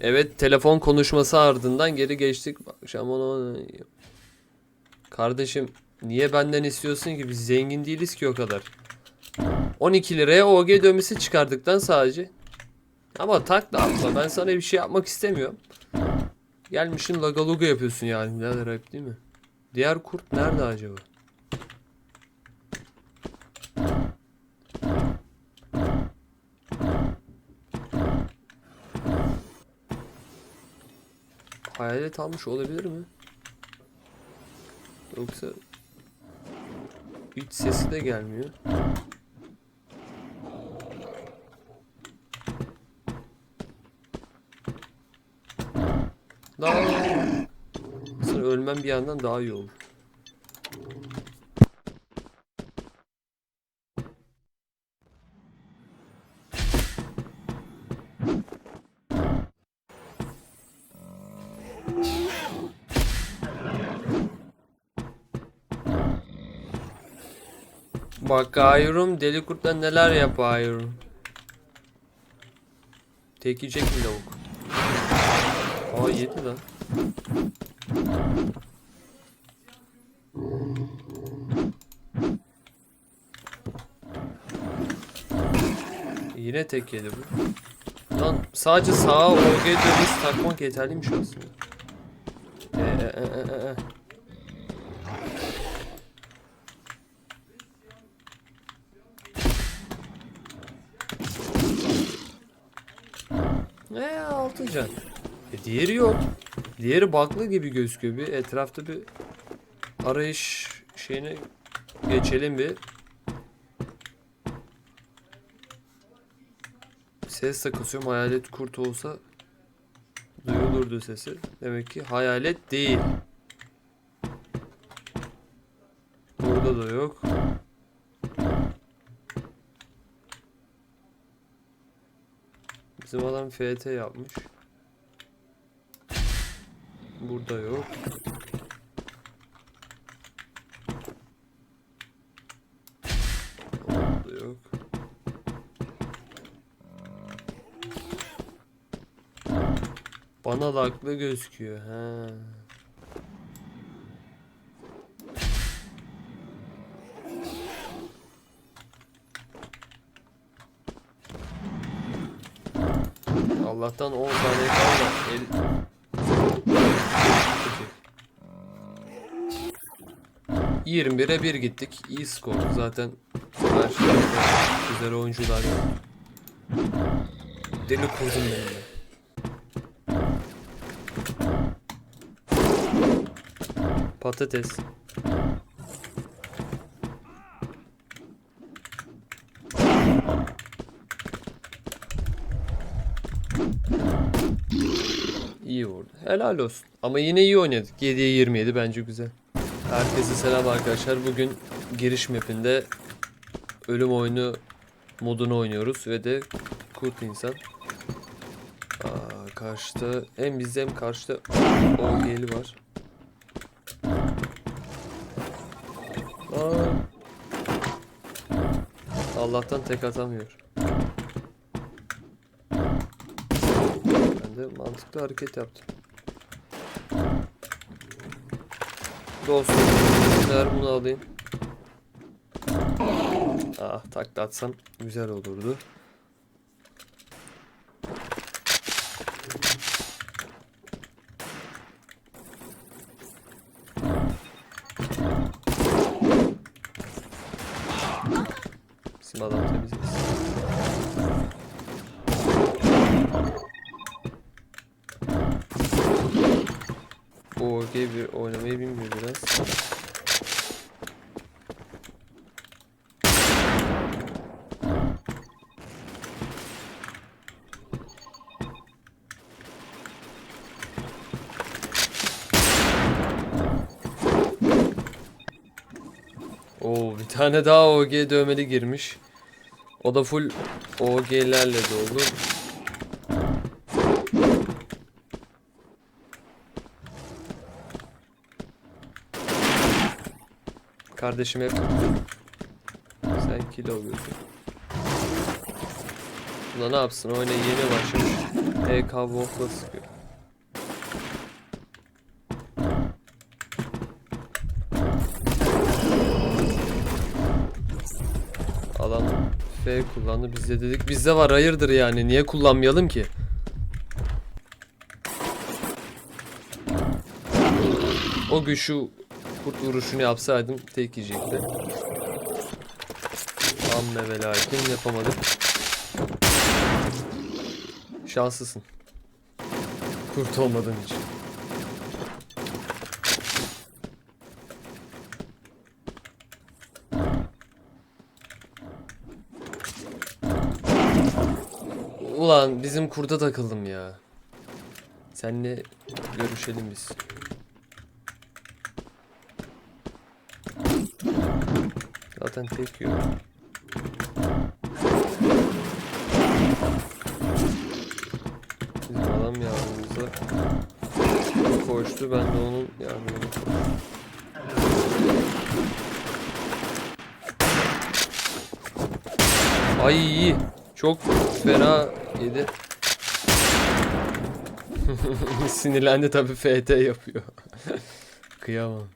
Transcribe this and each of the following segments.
Evet telefon konuşması ardından geri geçtik. Bak, Şaman Kardeşim niye benden istiyorsun ki biz zengin değiliz ki o kadar. 12 liraya OG dövmesi çıkardıktan sadece. Ama tak da atma ben sana bir şey yapmak istemiyorum. Gelmişsin lagaluga yapıyorsun yani birader ayıp değil mi? Diğer kurt nerede acaba? Hayalet almış olabilir mi? Yoksa hiç sesi de gelmiyor. Daha Aslında ölmem bir yandan daha iyi olur. Bakıyorum deli kurtla neler yapıyorum. Tek yiyecek mi lavuk? Aa yedi lan. Yine tek yedi bu. Lan sadece sağa OG dövmesi takmak yeterliymiş aslında. Ee, e, e, e, Ne altı can. E diğeri yok. Diğeri baklı gibi gözüküyor. Bir etrafta bir arayış şeyine geçelim bir. Ses de kısıyorum. Hayalet kurt olsa duyulurdu sesi. Demek ki hayalet değil. Burada da yok. Bizim adam FT yapmış. Burada yok. Burada yok. Bana laklı gözüküyor. He. Allah'tan 10 saniye kaldı. El... 21'e 1 gittik. İyi skor. Zaten her şey güzel oyuncular. Deli kurdum benim de. Patates. İyi vurdu. Helal olsun. Ama yine iyi oynadık. 7'ye 27 bence güzel. Herkese selam arkadaşlar. Bugün giriş mapinde ölüm oyunu modunu oynuyoruz ve de kurt insan. Aa, karşıda hem bizde hem karşıda OG'li var. Aa. Allah'tan tek atamıyor. De mantıklı hareket yaptım. Dostum, ver bunu alayım. Ah, takla atsam güzel olurdu. Bizim adam temiz. O bir oynamayı bilmiyor biraz. Oo bir tane daha OG dövmeli girmiş. O da full OG'lerle dolu. Kardeşim hep sen kill alıyorsun. Ulan ne yapsın oyuna yeni başlamış. EK Wolf'la sıkıyor. Adam F kullandı biz de dedik bizde var hayırdır yani niye kullanmayalım ki? O gün şu kurt vuruşunu yapsaydım tek yiyecekti. Amme ve lakin yapamadık. Şanslısın. Kurt olmadığın için. Ulan bizim kurda takıldım ya. Senle görüşelim biz. Zaten tek yiyor. Bizim adam yardımımıza koştu. Ben de onun yardımına koştum. Ay çok fena yedi. Sinirlendi tabii FT yapıyor. Kıyamam.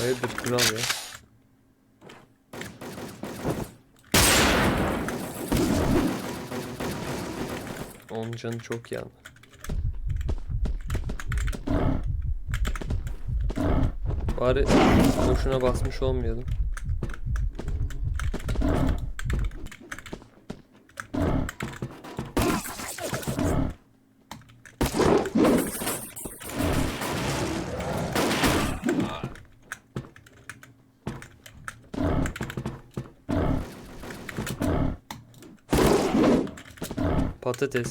Hayırdır kral ya. Onun canı çok yandı. Bari boşuna basmış olmayalım. Patates.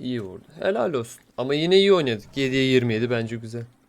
İyi vurdu. Helal olsun. Ama yine iyi oynadık. 7'ye 27 bence güzel.